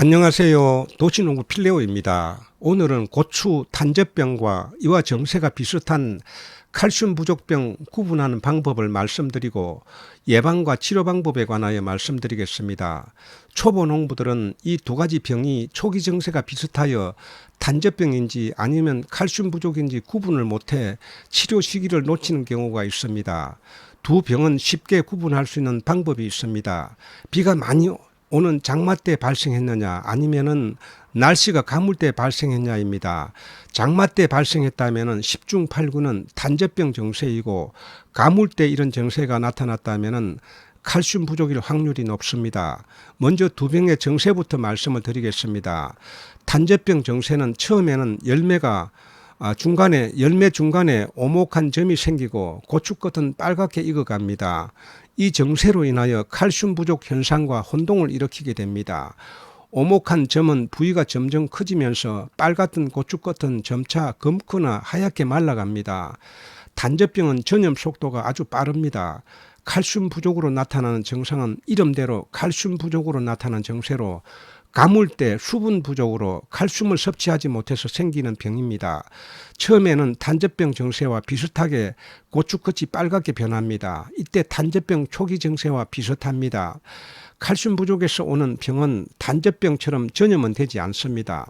안녕하세요. 도시농부 필레오입니다. 오늘은 고추 탄저병과 이와 정세가 비슷한 칼슘 부족병 구분하는 방법을 말씀드리고 예방과 치료 방법에 관하여 말씀드리겠습니다. 초보 농부들은 이 두 가지 병이 초기 정세가 비슷하여 단저병인지 아니면 칼슘 부족인지 구분을 못해 치료 시기를 놓치는 경우가 있습니다. 두 병은 쉽게 구분할 수 있는 방법이 있습니다. 비가 많이 오는 장마 때 발생했느냐 아니면은 날씨가 가물 때 발생했냐입니다. 장마 때 발생했다면은 10중 8구는 단저병 정세이고 가물 때 이런 정세가 나타났다면은 칼슘 부족일 확률이 높습니다. 먼저 두 병의 정세부터 말씀을 드리겠습니다. 단저병 정세는 처음에는 열매가 아, 중간에 열매 중간에 오목한 점이 생기고 고추겉은 빨갛게 익어갑니다. 이 정세로 인하여 칼슘 부족 현상과 혼동을 일으키게 됩니다. 오목한 점은 부위가 점점 커지면서 빨갛던 고추겉은 점차 검거나 하얗게 말라갑니다. 단저병은 전염 속도가 아주 빠릅니다. 칼슘 부족으로 나타나는 증상은 이름대로 칼슘 부족으로 나타나는 증세로 가물 때 수분 부족으로 칼슘을 섭취하지 못해서 생기는 병입니다. 처음에는 단저병 증세와 비슷하게 고추끝이 빨갛게 변합니다. 이때 단저병 초기 증세와 비슷합니다. 칼슘 부족에서 오는 병은 단저병처럼 전염은 되지 않습니다.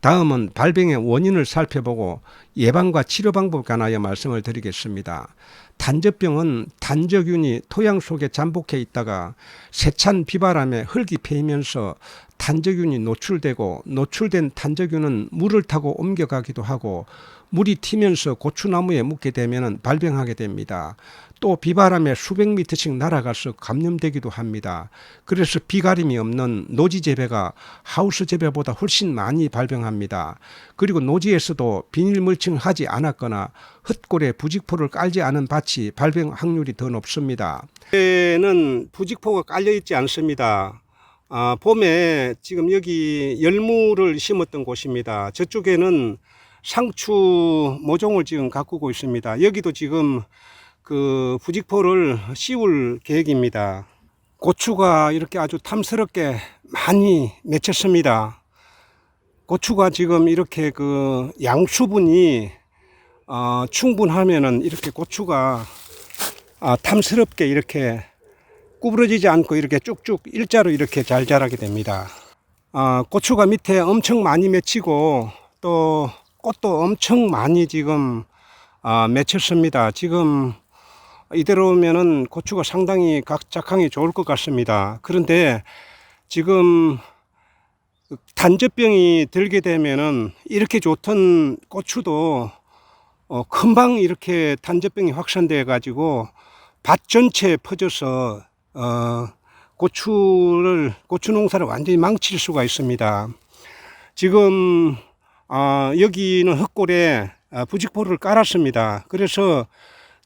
다음은 발병의 원인을 살펴보고 예방과 치료 방법 관하여 말씀을 드리겠습니다. 단저병은 단저균이 토양 속에 잠복해 있다가 세찬 비바람에 흙이 패이면서 단저균이 노출되고 노출된 단저균은 물을 타고 옮겨가기도 하고 물이 튀면서 고추나무에 묻게 되면 발병하게 됩니다. 또 비바람에 수백 미터씩 날아가서 감염되기도 합니다. 그래서 비가림이 없는 노지 재배가 하우스 재배보다 훨씬 많이 발병합니다. 그리고 노지에서도 비닐 물칭을 하지 않았거나 흙골에 부직포를 깔지 않은 밭이 발병 확률이 더 높습니다. 에는 부직포가 깔려 있지 않습니다. 아, 봄에 지금 여기 열무를 심었던 곳입니다. 저쪽에는 상추 모종을 지금 가꾸고 있습니다. 여기도 지금 그 부직포를 씌울 계획입니다. 고추가 이렇게 아주 탐스럽게 많이 맺혔습니다. 고추가 지금 이렇게 그 양수분이 어, 충분하면은 이렇게 고추가 아, 탐스럽게 이렇게 구부러지지 않고 이렇게 쭉쭉 일자로 이렇게 잘 자라게 됩니다. 아, 고추가 밑에 엄청 많이 맺히고 또 꽃도 엄청 많이 지금 아, 맺혔습니다. 지금 이대로면은 고추가 상당히 각작하기 좋을 것 같습니다. 그런데 지금 단저병이 들게 되면은 이렇게 좋던 고추도 어, 금방 이렇게 단저병이 확산돼 가지고 밭 전체에 퍼져서 어, 고추를 고추 농사를 완전히 망칠 수가 있습니다. 지금 어, 여기는 흙골에 어, 부직포를 깔았습니다. 그래서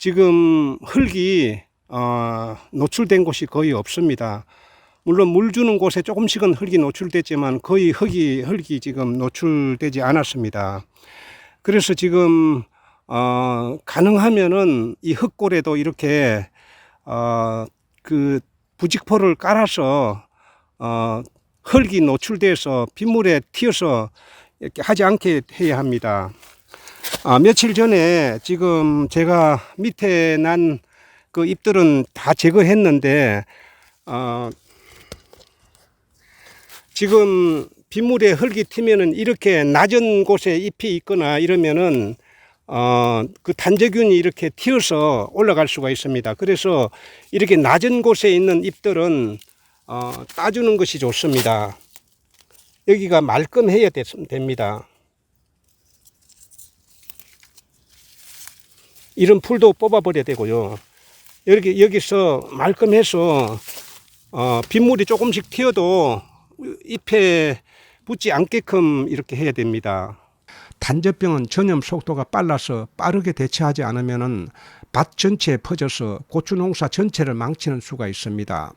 지금 흙이 어, 노출된 곳이 거의 없습니다. 물론 물 주는 곳에 조금씩은 흙이 노출됐지만 거의 흙이 흙이 지금 노출되지 않았습니다. 그래서 지금 어, 가능하면은 이 흙골에도 이렇게 어, 그 부직포를 깔아서 어, 흙이 노출돼서 빗물에 튀어서 이렇게 하지 않게 해야 합니다. 아, 며칠 전에 지금 제가 밑에 난 그 잎들은 다 제거했는데 어, 지금 빗물에 흙이 튀면은 이렇게 낮은 곳에 잎이 있거나 이러면은 어, 그 단저균이 이렇게 튀어서 올라갈 수가 있습니다. 그래서 이렇게 낮은 곳에 있는 잎들은 어, 따주는 것이 좋습니다. 여기가 말끔해야 됩니다. 이런 풀도 뽑아버려야 되고요. 이렇게 여기서 말끔해서 어, 빗물이 조금씩 튀어도 잎에 붙지 않게끔 이렇게 해야 됩니다. 단저병은 전염 속도가 빨라서 빠르게 대처하지 않으면 밭 전체에 퍼져서 고추 농사 전체를 망치는 수가 있습니다.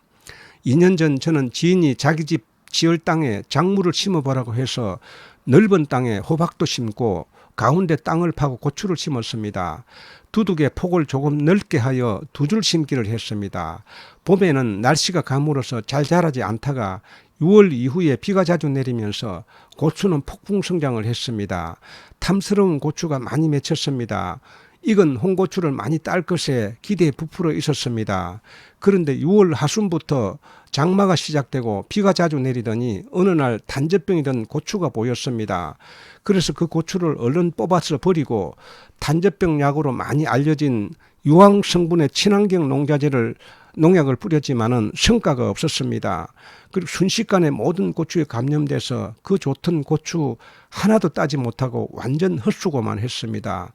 2년 전 저는 지인이 자기 집 지을 땅에 작물을 심어보라고 해서 넓은 땅에 호박도 심고 가운데 땅을 파고 고추를 심었습니다. 두둑의 폭을 조금 넓게 하여 두 줄 심기를 했습니다. 봄에는 날씨가 가물어서 잘 자라지 않다가 6월 이후에 비가 자주 내리면서 고추는 폭풍 성장을 했습니다. 탐스러운 고추가 많이 맺혔습니다. 익은 홍고추를 많이 딸 것에 기대에 부풀어 있었습니다. 그런데 6월 하순부터 장마가 시작되고 비가 자주 내리더니 어느 날 단제병이 든 고추가 보였습니다. 그래서 그 고추를 얼른 뽑아서 버리고 단제병 약으로 많이 알려진 유황 성분의 친환경 농자재를 농약을 뿌렸지만은 성과가 없었습니다. 그리고 순식간에 모든 고추에 감염돼서 그 좋던 고추 하나도 따지 못하고 완전 헛수고만 했습니다.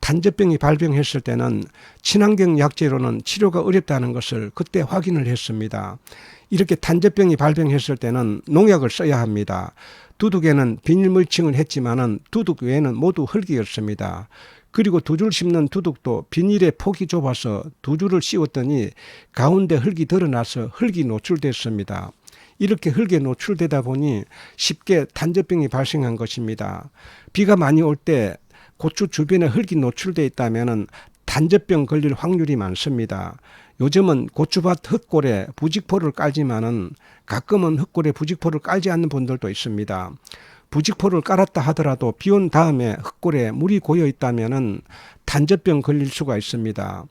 단제병이 발병했을 때는 친환경 약제로는 치료가 어렵다는 것을 그때 확인을 했습니다. 이렇게 단제병이 발병했을 때는 농약을 써야 합니다. 두둑에는 비닐 물칭을 했지만은 두둑 외에는 모두 흙이었습니다. 그리고 두 줄 심는 두둑도 비닐의 폭이 좁아서 두 줄을 씌웠더니 가운데 흙이 드러나서 흙이 노출됐습니다. 이렇게 흙에 노출되다 보니 쉽게 단제병이 발생한 것입니다. 비가 많이 올 때 고추 주변에 흙이 노출돼 있다면은 단제병 걸릴 확률이 많습니다. 요즘은 고추밭 흙골에 부직포를 깔지만은 가끔은 흙골에 부직포를 깔지 않는 분들도 있습니다. 부직포를 깔았다 하더라도 비 온 다음에 흙골에 물이 고여 있다면은 단제병 걸릴 수가 있습니다.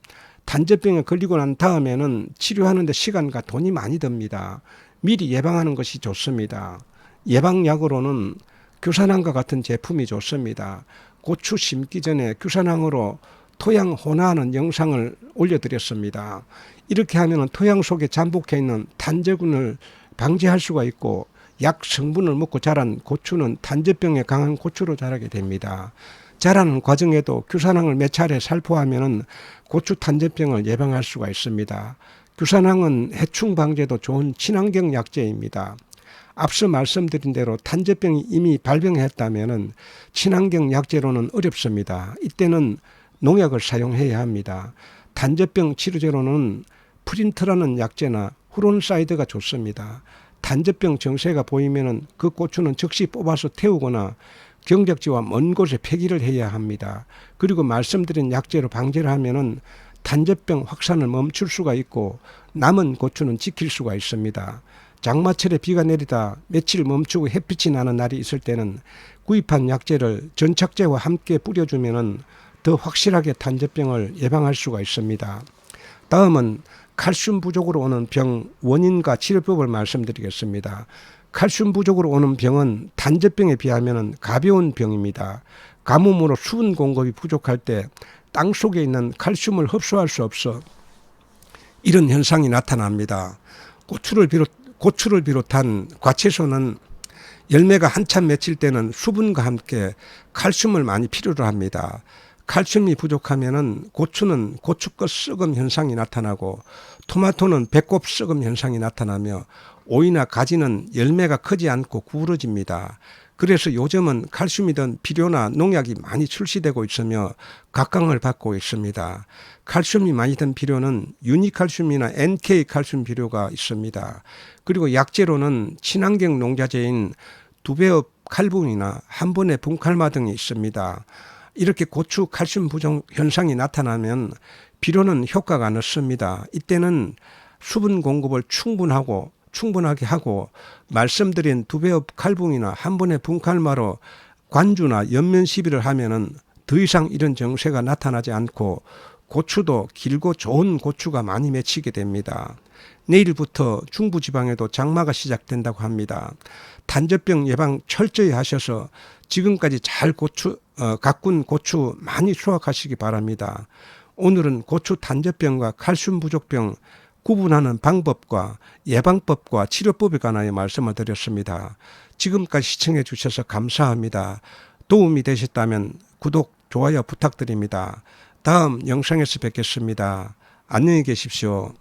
단제병에 걸리고 난 다음에는 치료하는데 시간과 돈이 많이 듭니다. 미리 예방하는 것이 좋습니다. 예방약으로는 규산항과 같은 제품이 좋습니다. 고추 심기 전에 규산항으로 토양 혼화하는 영상을 올려드렸습니다. 이렇게 하면 토양 속에 잠복해 있는 단제군을 방지할 수가 있고 약 성분을 먹고 자란 고추는 단제병에 강한 고추로 자라게 됩니다. 자라는 과정에도 규산항을 몇 차례 살포하면 고추 단제병을 예방할 수가 있습니다. 규산항은 해충 방제도 좋은 친환경 약제입니다. 앞서 말씀드린 대로 단제병이 이미 발병했다면 친환경 약제로는 어렵습니다. 이때는 농약을 사용해야 합니다. 단제병 치료제로는 프린트라는 약제나 후론사이드가 좋습니다. 단제병 증세가 보이면은 그 고추는 즉시 뽑아서 태우거나 경적지와 먼 곳에 폐기를 해야 합니다. 그리고 말씀드린 약제로 방제를 하면은 단제병 확산을 멈출 수가 있고 남은 고추는 지킬 수가 있습니다. 장마철에 비가 내리다 며칠 멈추고 햇빛이 나는 날이 있을 때는 구입한 약제를 전착제와 함께 뿌려주면은 더 확실하게 단제병을 예방할 수가 있습니다. 다음은 칼슘 부족으로 오는 병 원인과 치료법을 말씀드리겠습니다. 칼슘 부족으로 오는 병은 단제병에 비하면 가벼운 병입니다. 가뭄으로 수분 공급이 부족할 때 땅 속에 있는 칼슘을 흡수할 수 없어 이런 현상이 나타납니다. 고추를 비롯 고추를 비롯한 과채소는 열매가 한참 맺힐 때는 수분과 함께 칼슘을 많이 필요로 합니다. 칼슘이 부족하면은 고추는 고추꽃 썩음 현상이 나타나고 토마토는 배꼽 썩음 현상이 나타나며 오이나 가지는 열매가 크지 않고 구부러집니다. 그래서 요즘은 칼슘이든 비료나 농약이 많이 출시되고 있으며 각광을 받고 있습니다. 칼슘이 많이 든 비료는 유니칼슘이나 NK 칼슘 비료가 있습니다. 그리고 약재로는 친환경 농자재인 두배업 칼분이나 한 번의 분칼마 등이 있습니다. 이렇게 고추 칼슘 부족 현상이 나타나면 비료는 효과가 늦습니다. 이때는 수분 공급을 충분하고 충분하게 하고 말씀드린 두 배업 칼붕이나 한 번의 분칼마로 관주나 연면 시비를 하면은 더 이상 이런 정세가 나타나지 않고 고추도 길고 좋은 고추가 많이 맺히게 됩니다. 내일부터 중부지방에도 장마가 시작된다고 합니다. 단저병 예방 철저히 하셔서 지금까지 잘 고추 어, 가꾼 고추 많이 수확하시기 바랍니다. 오늘은 고추 단저병과 칼슘 부족병 구분하는 방법과 예방법과 치료법에 관하여 말씀을 드렸습니다. 지금까지 시청해 주셔서 감사합니다. 도움이 되셨다면 구독, 좋아요 부탁드립니다. 다음 영상에서 뵙겠습니다. 안녕히 계십시오.